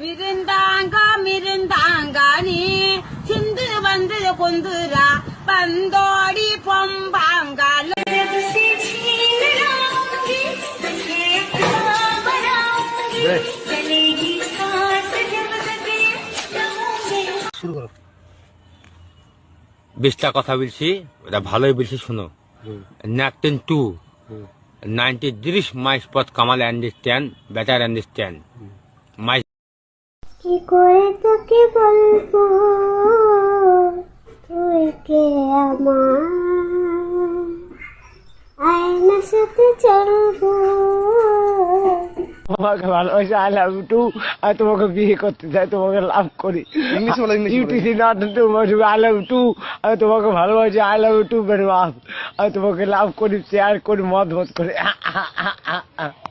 மிருந்தாங்க மிருந்தாங்க சிந்து வந்து கொந்துரா பந்தோடி பொம்பாங்க. বিশটা কথা বলছি ওটা ভালোই বলছি শোনো। ন্যাকটেন টু নাইনটি দৃশ মাইস পথ কামাল অ্যান্ডারস্ট্যান্ড বেটার অ্যান্ডারস্ট্যান্ড মাই কি করে তোকে বলব? তুই কে আমার? আয়নার সাথে চলবো। তোমাকে ভালোবাসি আই লাভ ইউ টু আর তোমাকে বিয়ে করতে চাই তোমাকে লাভ করি। ইংলিশ বলো ইংলিশ ইউটিসি নট তোমাকে আই লাভ ইউ টু আমি তোমাকে ভালোবাসি আই লাভ ইউ টু মাছ আমি তোমাকে লাভ করি শেয়ার করি মত মত করি।